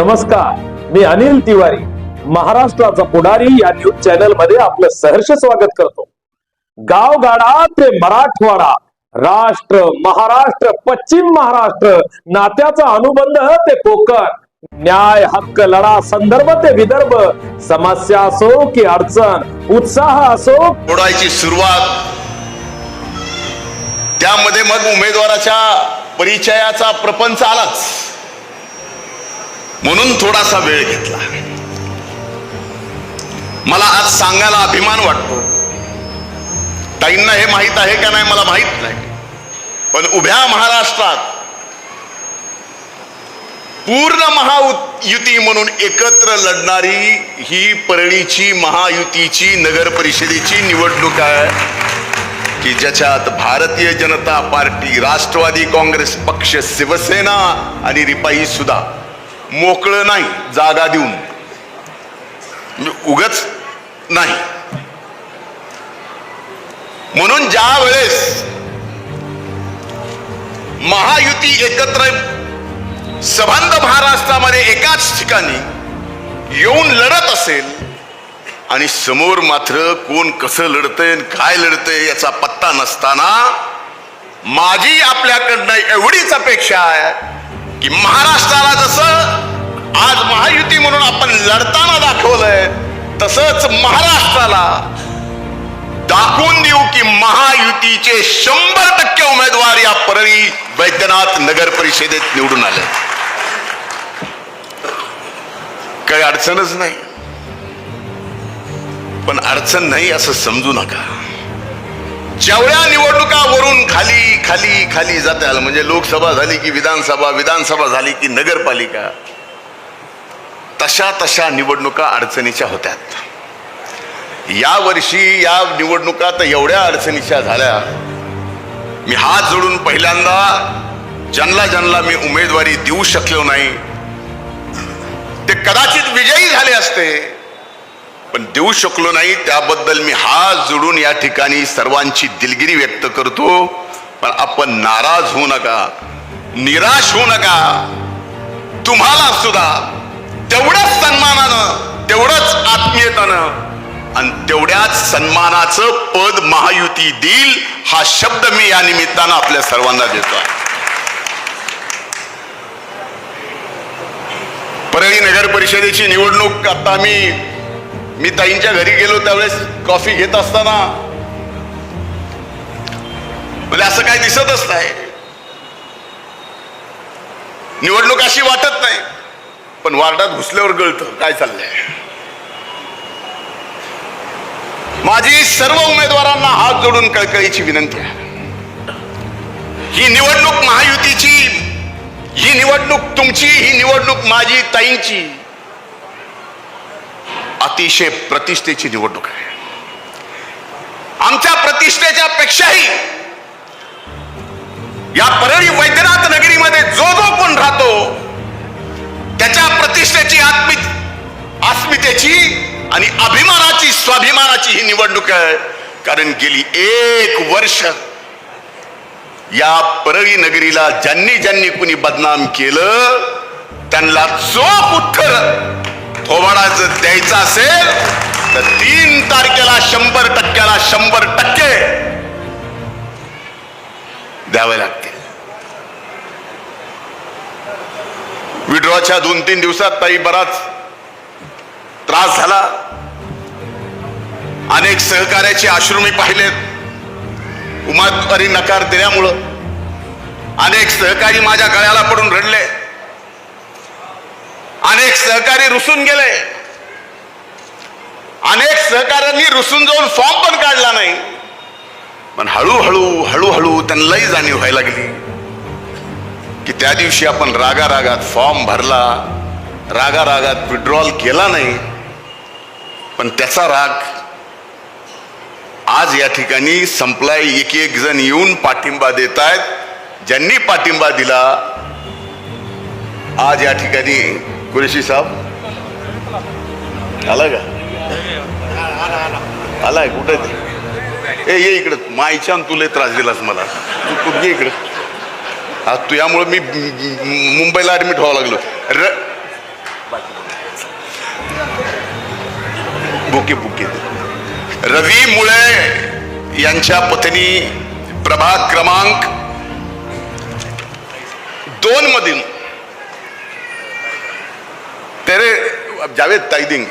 नमस्कार मी अनिल तिवारी महाराष्ट्राचा पुढारी या न्यूज चॅनलमध्ये आपलं सहर्ष स्वागत करतो. गावगाडा ते मराठवाडा राष्ट्र महाराष्ट्र पश्चिम महाराष्ट्र नात्याचा अनुबंध ते कोकण. न्याय हक्क लढा संदर्भ ते विदर्भ समस्या असो की अडचण उत्साह असो फोडायची सुरुवात. त्यामध्ये मग उमेदवाराच्या परिचयाचा प्रपंच आलाच. म्हणून थोडासा वेळ घेतला. मला आज सांगायला अभिमान वाटतो. ताईंना हे माहीत आहे का नाही मला माहीत नाही. पण उभ्या महाराष्ट्रात पूर्ण महायुती म्हणून एकत्र लढणारी ही परळीची महायुतीची नगर परिषदेची निवडणूक आहे की ज्याच्यात भारतीय जनता पार्टी राष्ट्रवादी काँग्रेस पक्ष शिवसेना आणि रिपाई सुद्धा मोकळं नाही जागा देऊन. म्हणजे उगच नाही. म्हणून ज्या वेळेस महायुती एकत्र सबंध महाराष्ट्रामध्ये एकाच ठिकाणी येऊन लढत असेल आणि समोर मात्र कोण कसं लढतंय आणि काय लढतंय याचा पत्ता नसताना माझी आपल्याकडनं एवढीच अपेक्षा आहे. की महाराष्ट्राला जसं आज महायुती म्हणून आपण लढताना दाखवलंय तसंच महाराष्ट्राला दाखवून देऊ की महायुतीचे शंभर टक्के उमेदवार या परळी वैद्यनाथ नगर परिषदेत निवडून आले. काही अडचणच नाही. पण अडचण नाही असं समजू नका. जेवढ्या निवडणुका वरून खाली खाली खाली जात्याल म्हणजे लोकसभा झाली की विधानसभा विधानसभा झाली की नगरपालिका तशा तशा निवडणुका अडचणीच्या होत्यात. या वर्षी या निवडणुका तर एवढ्या अडचणीच्या झाल्या मी हात जोडून पहिल्यांदा ज्यांना ज्यांना मी उमेदवारी देऊ शकलो नाही ते कदाचित विजयी झाले असते. पण देऊ शकलो नाही त्याबद्दल मी हात जोडून या ठिकाणी सर्वांची दिलगिरी व्यक्त करतो. पण आपण नाराज होऊ नका निराश होऊ नका. तुम्हाला सुद्धा तेवढ्याच सन्मानानं तेवढंच आत्मीयतानं आणि तेवढ्याच सन्मानाचं पद महायुती देईल हा शब्द मी या निमित्तानं आपल्या सर्वांना देतो परळी नगर परिषदेची निवडणूक आता मी मी ताईंच्या घरी गेलो त्यावेळेस कॉफी घेत असताना. म्हणजे असं काही दिसतच नाही. निवडणूक अशी वाटत नाही. पण वार्डात घुसल्यावर गळतं काय चाललंय. माझी सर्व उमेदवारांना हात जोडून कळकळीची विनंती आहे. ही निवडणूक महायुतीची ही निवडणूक तुमची ही निवडणूक माझी ताईंची. अतिशय प्रतिष्ठेची निवडणूक आहे. आमच्या प्रतिष्ठेच्या पेक्षाही या परळी वैद्यनाथ नगरीमध्ये जो जो कोण राहतो त्याच्या प्रतिष्ठेची आत्मी अस्मितेची आणि अभिमानाची स्वाभिमानाची ही निवडणूक आहे. कारण गेली एक वर्ष या परळी नगरीला ज्यांनी ज्यांनी कुणी बदनाम केलं त्यांना चोख उत्तर थोबाडाचं द्यायचं असेल तर तीन तारखेला शंभर टक्क्याला शंभर टक्के द्यावे लागतील. विड्रॉच्या दोन तीन दिवसात ताई बराच त्रास झाला. अनेक सहकार्याचे अश्रू मी पाहिलेत. उमेदवारी नकार दिल्यामुळं अनेक सहकारी माझ्या गळ्याला पडून रडले. अनेक सहकारी रुसून गेले. अनेक सहकाऱ्यांनी रुसून जाऊन फॉर्म पण काढला नाही. पण हळूहळू हळूहळू त्यांनाही जाणीव व्हायला लागली. की त्या दिवशी आपण रागा रागात फॉर्म भरला रागा रागात विड्रॉल केला नाही. पण त्याचा राग आज या ठिकाणी संपलाय. एक एक जण येऊन पाठिंबा देत आहेत ज्यांनी पाठिंबा दिला आज या ठिकाणी कुरेशी साहेब आला का? आलाय कुठे ए ये इकडं. माईच्या तुला त्रास दिलास मला. तू तू ये इकडं. आज तुझ्यामुळे मी मुंबईला ॲडमिट व्हावं लागलो. र बुके बुके. रवी मुळे यांच्या पत्नी प्रभाग क्रमांक दोन मधील तेरे जावेद ताईदिंग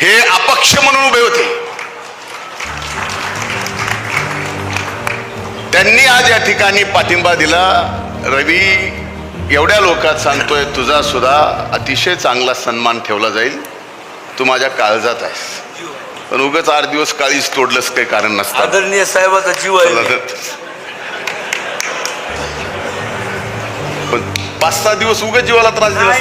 हे अपक्ष म्हणून उभे होते. त्यांनी आज या ठिकाणी पाठिंबा दिला. रवी एवढ्या लोकात सांगतोय तुझा सुद्धा अतिशय चांगला सन्मान ठेवला जाईल. तू माझ्या काळजात आहेस. पण उगाच आठ दिवस काळीच तोडलंच काही कारण नसतं. आदरणीय साहेबाचा जीव आहे. पाच सहा दिवस उगाच जीवाला त्रास दिला.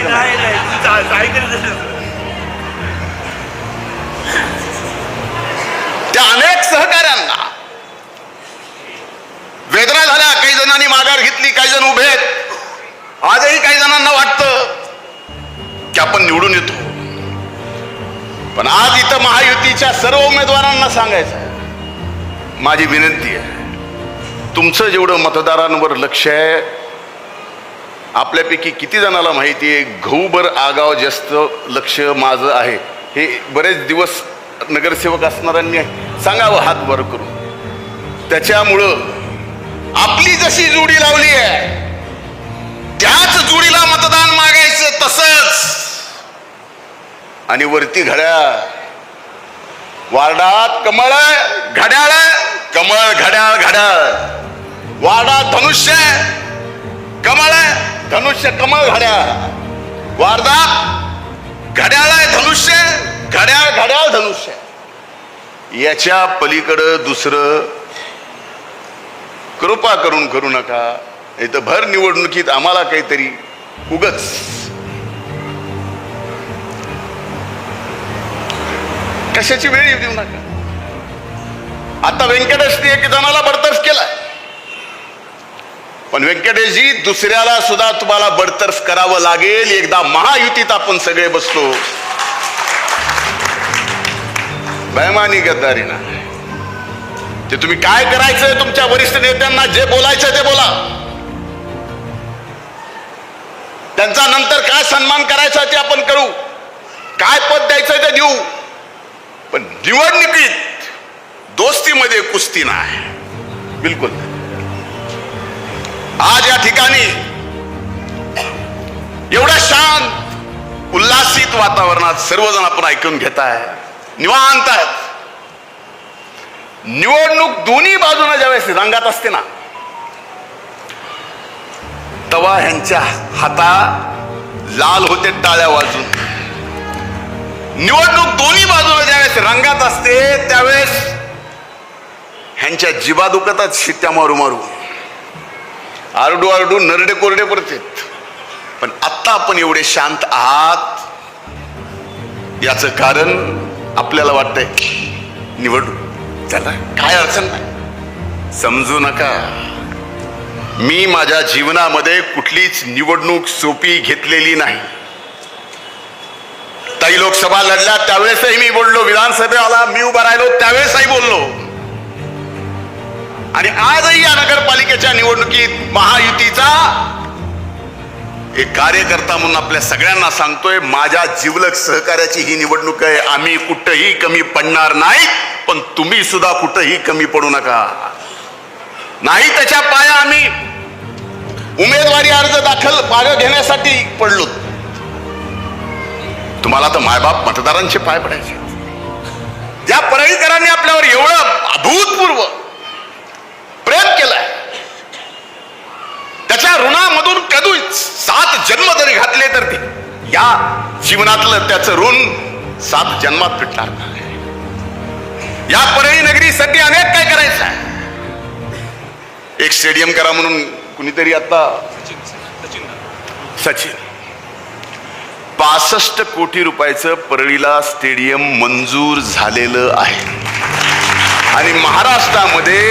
त्या अनेक सहकाऱ्यांना वेदना झाल्या. काही जणांनी माघार घेतली काही जण उभे आहेत. आजही काही जणांना वाटतं की आपण निवडून येतो. पण आज इथं महायुतीच्या सर्व उमेदवारांना सांगायचं माझी विनंती आहे तुमचं जेवढं मतदारांवर लक्ष आहे आपल्यापैकी किती जणाला माहिती आहे गहूभर आगाव जास्त लक्ष माझं आहे. हे बरेच दिवस नगरसेवक असणाऱ्यांनी सांगावं हात वर करून. त्याच्यामुळं आपली जशी जोडी लावली आहे त्याच जोडीला मतदान मागायचं तसंच. आणि वरती घड्याळ. वार्डात कमळ घड्याळ कमळ घड्याळ घड्याळ. वार्डात धनुष्य कमळ धनुष्य कमळ घड्याळ. वारदा घड्याळ आहे धनुष्य घड्याळ घड्याळ धनुष्य. याच्या पलीकडं दुसरं कृपा करून करू नका. इथं भर निवडणुकीत आम्हाला काहीतरी उगच. कशाची वेळ येऊ देऊ नका. आता व्यंकटेशने एक जणाला बडतर्फ केलाय. पण व्यंकटेशजी दुसऱ्याला सुद्धा तुम्हाला बडतर्फ करावं लागेल. एकदा महायुतीत आपण सगळे बसतो. बैमानी गद्दारी ना. ते तुम्ही काय करायचंय तुमच्या वरिष्ठ नेत्यांना? जे बोलायचं ते बोला. त्यांचा नंतर काय सन्मान करायचा ते आपण करू. काय पद द्यायचं ते देऊ. पण निवडणुकीत दोस्तीमध्ये कुस्ती नाही. बिलकुल नाही. आज या ठिकाणी एवढ्या शांत उल्हासित वातावरणात सर्वजण आपण ऐकून घेताय निवांत आहेत. निवडणूक दोन्ही बाजूने ज्यावेळेस रंगात असते ना तवा ह्यांच्या हाता लाल होते टाळ्या वाजून. निवडणूक दोन्ही बाजूला ज्यावेळेस रंगात असते त्यावेळेस ह्यांच्या जिबा दुखतात शिट्ट्या मारू मारू. आरडू आरडू नरडे कोरडे पडतात. पण आत्ता आपण एवढे शांत आहात. याचं कारण आपल्याला वाटतंय निवडू. त्याला काय अडचण नाही. समजू नका. मी माझ्या जीवनामध्ये कुठलीच निवडणूक सोपी घेतलेली नाही. ताई लोकसभा लढल्या त्यावेळेसही मी बोललो विधानसभेला मी उभा राहिलो त्यावेळेसही बोललो. आणि आजही या नगरपालिकेच्या निवडणुकीत महायुतीचा एक कार्यकर्ता म्हणून आपल्या सगळ्यांना सांगतोय माझ्या जीवलक सहकार्याची ही निवडणूक आहे. आम्ही कुठंही कमी पडणार नाही पण तुम्ही सुद्धा कुठंही कमी पडू नका. नाही त्याच्या पाया आम्ही उमेदवारी अर्ज दाखल मागे घेण्यासाठी पडलो. तुम्हाला तर मायबाप मतदारांचे पाय पडायचे. ज्या परळीकरांनी आपल्यावर एवढं अभूतपूर्व प्रेम केलाय. त्याच्या ऋणामधून कधी सात जन्म जरी घातले तर ते या जीवनातलं त्याचं ऋण सात जन्मात फिटणार नाही. या परळी नगरीसाठी अनेक काय करायचं आहे एक स्टेडियम करा म्हणून कुणीतरी आता सचिन. पासष्ट कोटी रुपयाचं परळीला स्टेडियम मंजूर झालेलं आहे. आणि महाराष्ट्रामध्ये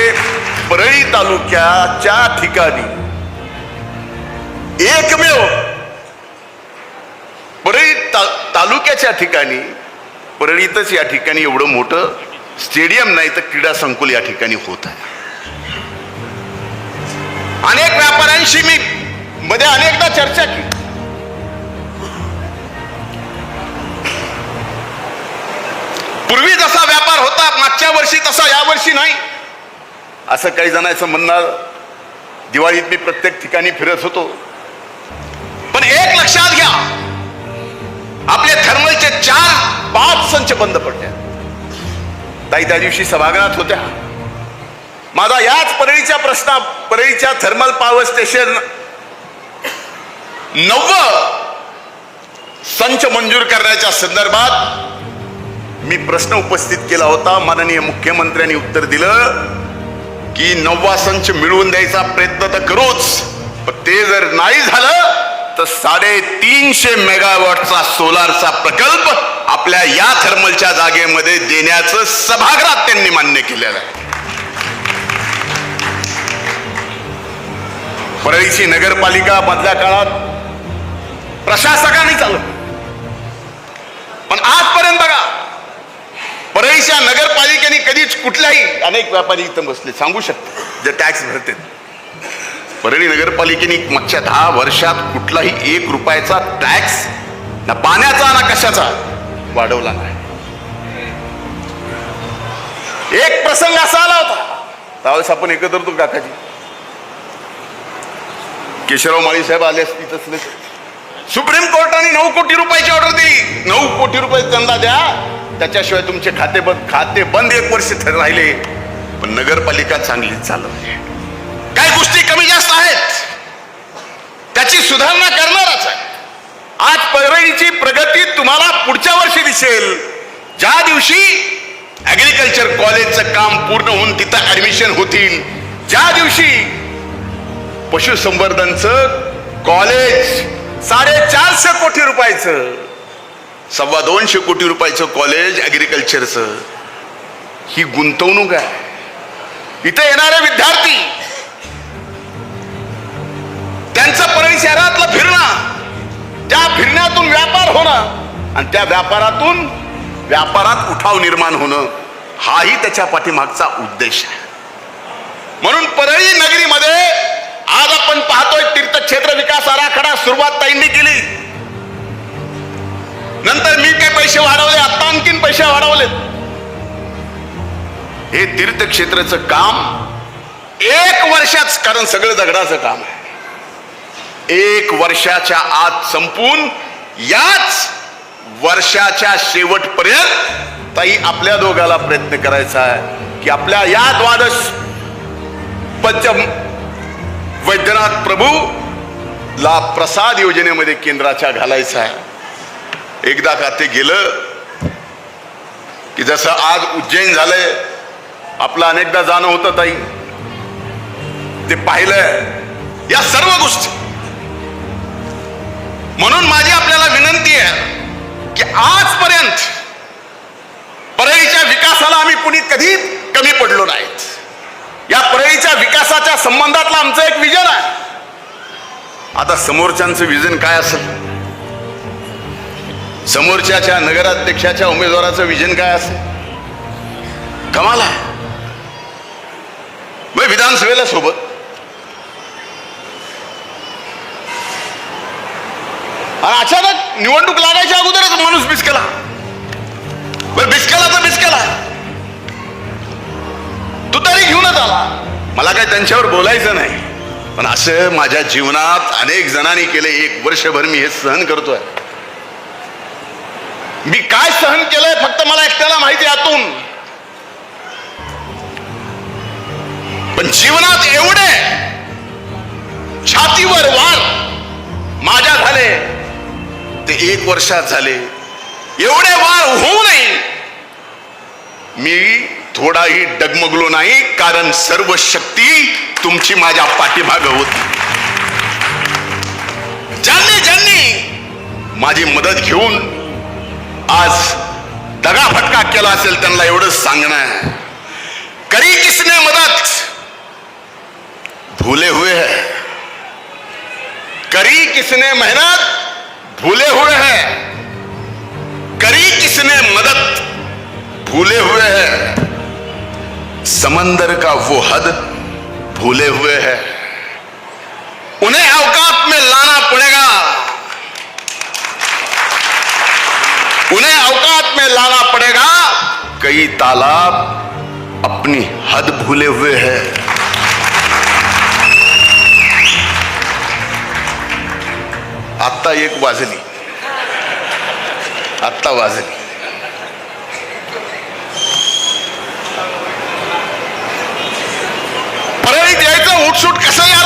परळी तालुक्याच्या ठिकाणी एकमेव परळी तालुक्याच्या ठिकाणी परळीतच या ठिकाणी एवढं मोठं स्टेडियम नाही तर क्रीडा संकुल या ठिकाणी होत आहे. अनेक व्यापाऱ्यांशी मी मध्ये अनेकदा चर्चा केली. पूर्वी जसा व्यापार होता मागच्या वर्षी तसा यावर्षी नाही. असं काही जणांचं म्हणणार दिवाळीत मी प्रत्येक ठिकाणी फिरत होतो. पण एक लक्षात घ्या आपले थर्मलचे चार पाच संच बंद पडले. ताई त्या दिवशी सभागृहात होत्या. माझा याच परळीच्या प्रश्ना परळीच्या थर्मल पॉवर स्टेशन नव्वद संच मंजूर करण्याच्या संदर्भात मी प्रश्न उपस्थित केला होता. माननीय मुख्यमंत्र्यांनी उत्तर दिलं. की नववा संच मिळवून द्यायचा प्रयत्न तर करूच. पण ते जर नाही झालं तर साडेतीनशे मेगावॉटचा सोलारचा प्रकल्प आपल्या या थर्मलच्या जागेमध्ये देण्याचं सभागृहात त्यांनी मान्य केलेलं आहे. परळीची नगरपालिका मधल्या काळात प्रशासकाने चालवली. पण आजपर्यंत बघा परळीच्या नगरपालिकेने कधीच कुठल्याही अनेक व्यापारी इथं बसले. सांगू शकतात जे टॅक्स भरते परळी नगरपालिकेने मागच्या दहा वर्षात कुठलाही एक रुपयाचा टॅक्स ना पाण्याचा ना कशाचा वाढवला नाही. एक प्रसंग असा आला होता. त्यावेळेस आपण एकत्र होतो काकाजी. केशवराव माळी साहेब आले असतील तसले. सुप्रीम कोर्टाने नऊ कोटी रुपयाची ऑर्डर दिली. नऊ कोटी रुपये त्यांना द्या. त्याच्याशिवाय तुमचे खाते बंद खाते बंद एक वर्ष राहिले. पण नगरपालिका चांगलीच चालवली काय गोष्टी कमी जास्त आहेत. त्याची सुधारणा करणारच आहे. आज परळीची प्रगती तुम्हाला पुढच्या वर्षी दिसेल. ज्या दिवशी ऍग्रिकल्चर कॉलेजचं काम पूर्ण होऊन तिथं ऍडमिशन होतील ज्या दिवशी पशुसंवर्धनचं कॉलेज साडेचारशे कोटी रुपयाचं सव्वा दोनशे कोटी रुपयाचं कॉलेज ॲग्रिकल्चरचं ही गुंतवणूक आहे. इथे येणारे विद्यार्थी त्यांचं परळी शहरातलं फिरणं त्या फिरण्यातून व्यापार होणं आणि त्या व्यापारातून व्यापारात उठाव निर्माण होणं हाही त्याच्या पाठीमागचा उद्देश आहे. म्हणून परळी नगरीमध्ये आज आपण पाहतोय तीर्थक्षेत्र विकास आराखडा सुरुवात ताईंनी केली. नंतर मी काय पैसे वाढवले? आता आणखीन पैसे वाढवले हे तीर्थक्षेत्राचं काम एक वर्षाच कारण सगळं दगडाचं काम आहे. एक वर्षाच्या आत संपून याच वर्षाच्या शेवटपर्यंत ताई आपल्या दोघाला प्रयत्न करायचा आहे की आपल्या या द्वादश पंचम वैद्यनाथ प्रभू ला प्रसाद योजनेमध्ये केंद्राच्या घालायचा आहे. एकदा का ते गेलं की जसं आज उज्जैन झालंय आपलं अनेकदा जाणं होतं ताई. ते पाहिलं या सर्व गोष्टी. म्हणून माझी आपल्याला विनंती आहे की आजपर्यंत परळीच्या विकासाला आम्ही कुणी कधी कमी पडलो नाहीत. या परळीच्या विकासाच्या संबंधातलं आमचं एक विजन आहे. आता समोरच्यांचं विजन काय असेल? समोरच्याच्या नगराध्यक्षाच्या उमेदवाराचं विजन काय असेल? कमाल आहे. विधानसभेला सोबत? आणि अचानक निवडणूक लागायच्या अगोदरच माणूस बिस्कला. बरं बिस्कला तर बिस्कला. तू तरी घेऊनच आला. मला काय त्यांच्यावर बोलायचं नाही. पण असं माझ्या जीवनात अनेक जणांनी केले. एक वर्षभर मी हे सहन करतोय. मी काय सहन केलंय फक्त मला एकट्याला माहिती आतून. पण जीवनात एवढे छातीवर वार माझ्या झाले ते एक वर्षात झाले. एवढे वार नये. मी थोडाही डगमगलो नाही कारण सर्व शक्ती तुमची माझ्या पाठीमाग होती. ज्यांनी ज्यांनी माझी मदत घेऊन आज दगाफटका केला असेल त्यांना एवढंच सांगणं आहे. करी किसने मदत? भूले हुए हैं. करी किसने मेहनत? भूले हुए है. करी किसने मदद? भूले हुए है. समंदर का वो हद भूले हुए है. उन्हें अवकात में लाना पड़ेगा। उन्हें अवकात में लाना पड़ेगा। कई तालाब अपनी हद भूले हुए हैं। आत्ता एक वाजली आत्ता वाजली परळीत यायचं उठसूट कसंही आरोप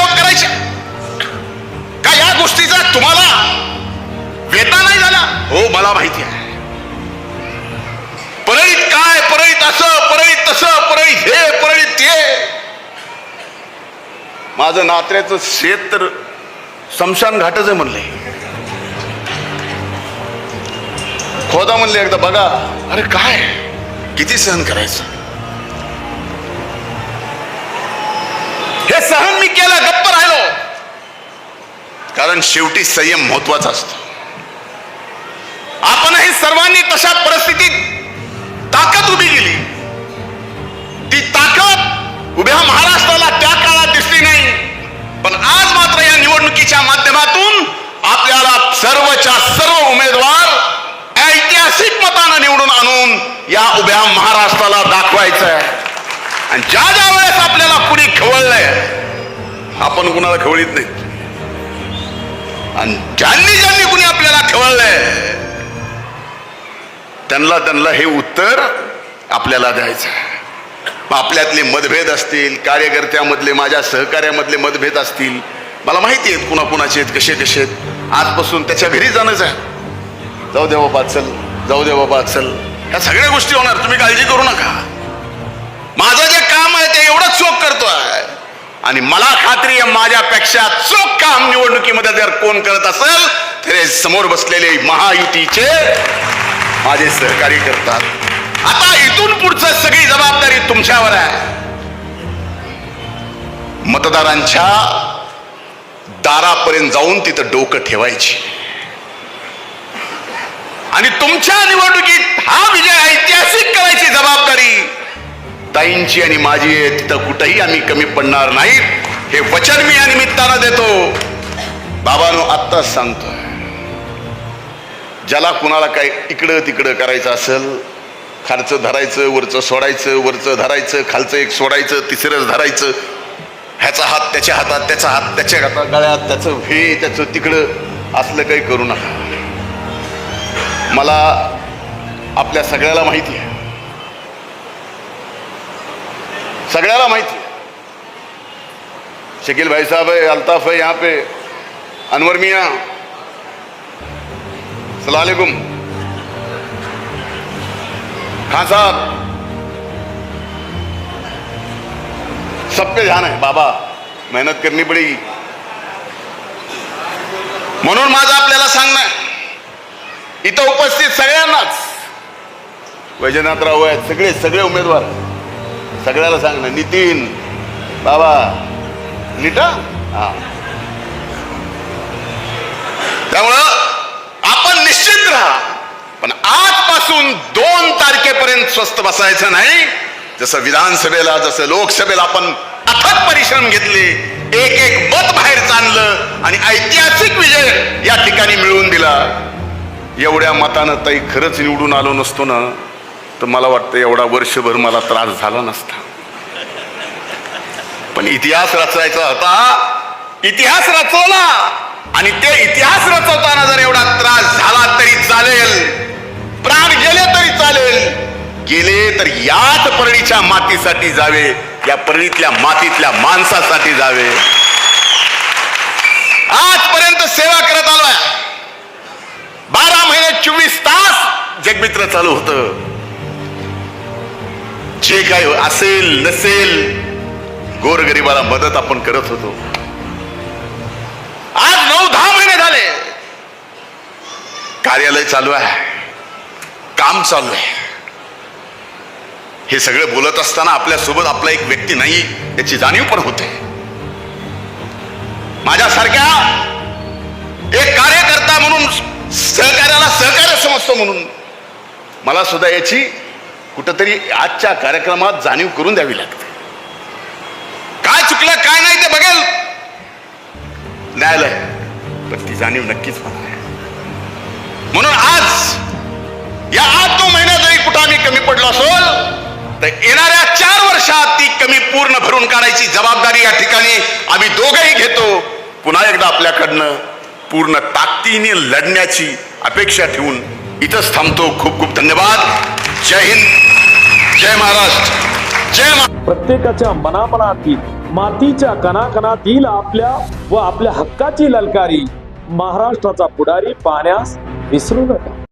माझं नात्र्याचं शेत तर शमशान घाटच आहे म्हणले. खोदा म्हणले एकदा बघा. अरे काय? किती सहन करायचं? हे सहन मी केलं गप्प राहिलो. कारण शेवटी संयम महत्त्वाचा असतो. आपणही सर्वांनी तशा परिस्थितीत माध्यमातून आपल्याला सर्वच्या सर्व उमेदवार ऐतिहासिक मतानं निवडून आणून या उभ्या महाराष्ट्राला दाखवायचं आहे आणि ज्या ज्या वेळेस आपल्याला कुणी खवळलंय आपण कुणाला खवळीत नाही आणि ज्यांनी ज्यांनी कुणी आपल्याला खवळलंय त्यांना त्यांना हे उत्तर आपल्याला द्यायचं आहे. आपल्यातले मतभेद असतील कार्यकर्त्यामधले माझ्या सहकार्यामधले मतभेद असतील मला माहिती आहेत कुणाकुणाचे आहेत कसे कसे आहेत. आजपासून त्याच्या घरी जाणंच आहे जाऊ दे बाबा चल. जाऊ दे बाबा चल. ह्या सगळ्या गोष्टी होणार तुम्ही काळजी करू नका. माझं जे काम आहे ते एवढं चोख करतोय. आणि मला खात्री आहे माझ्यापेक्षा चोख काम निवडणुकीमध्ये जर कोण करत असेल तर समोर बसलेले महायुतीचे माझे सहकारी करतात. आता इथून पुढचं सगळी जबाबदारी तुमच्यावर आहे. मतदारांच्या दारापर्यंत जाऊन तिथं डोकं ठेवायची. आणि तुमच्या निवडणुकीत हा विजय ऐतिहासिक करायची जबाबदारी. ताईंची आणि माझी आहे तिथं कुठंही आम्ही कमी पडणार नाही. हे वचन मी या निमित्तानं देतो. बाबानो आत्ताच सांगतो ज्याला कुणाला काय इकडं तिकडं करायचं असेल खालचं धरायचं वरचं सोडायचं वरचं धरायचं खालचं एक सोडायचं तिसरंच धरायचं ह्याचा हात त्याच्या हातात त्याचा हात त्याच्या हातात गळ्यात त्याचं हे त्याचं तिकडं असलं काही करू नका. मला आपल्या सगळ्याला माहिती आहे. सगळ्याला माहिती शकील भाई साहब है अल्ताफ है यहाँ पे अनवर मिया. सलामकुम खान साहब. सब पे ध्यान आहे बाबा। मेहनत करणी पडेगी। म्हणून माझं आपल्याला सांगणं आहे इथं उपस्थित सगळ्यांनाच वैजनाथराव आहेत सगळे सगळे उमेदवार सगळ्याला सांगणं नितीन बाबा नीटा हा. त्यामुळं आपण निश्चित राहा पण आजपासून दोन तारखेपर्यंत स्वस्त बसायचं नाही. जसं विधानसभेला जसं लोकसभेला आपण अथक परिश्रम घेतले एक एक मत बाहेर चाललं आणि ऐतिहासिक विजय या ठिकाणी मिळवून दिला. एवढ्या मतानं ताई खरंच निवडून आलो नसतो ना तर मला वाटतं एवढा वर्षभर मला त्रास झाला नसता. पण इतिहास रचायचा होता इतिहास रचवला आणि ते इतिहास रचवताना जर एवढा त्रास झाला तरी चालेल प्राण गेले तरी चालेल गेले तर याच परळीच्या मातीसाठी जावे या परळीतल्या मातीतल्या माणसासाठी जावे. आजपर्यंत सेवा करत आलोय. बारा महिने चोवीस तास जगमित्र चालू होतं. जे काय असेल नसेल गोरगरिबाला मदत आपण करत होतो. आज नऊ दहा महिने झाले. कार्यालय चालू आहे. काम चालू आहे. हे सगळं बोलत असताना आपल्यासोबत आपला एक व्यक्ती नाही याची जाणीव पण होते. माझ्यासारख्या एक कार्यकर्ता म्हणून सहकार्याला सहकार्य समजतो म्हणून मला सुद्धा याची कुठंतरी आजच्या कार्यक्रमात जाणीव करून द्यावी लागते. काय चुकलं काय नाही ते बघेल. न्यायालय पण ती जाणीव नक्कीच होणार आहे. म्हणून आज या आठ नऊ महिन्यात जरी कुठं आम्ही कमी पडलो असोल तर येणाऱ्या चार वर्षात ती कमी पूर्ण भरून काढायची जबाबदारी या ठिकाणी आम्ही दोघंही घेतो. पुन्हा एकदा आपल्याकडनं पूर्ण ताकदीने लढण्याची अपेक्षा ठेवून इथंच थांबतो. खूप खूप धन्यवाद. जय हिंद. जय महाराष्ट्र. जय महा प्रत्येकाच्या मनामनातील मातीच्या कणाकणातील आपल्या व आपल्या हक्काची ललकारी महाराष्ट्राचा पुढारी पाहण्यास विसरू नका.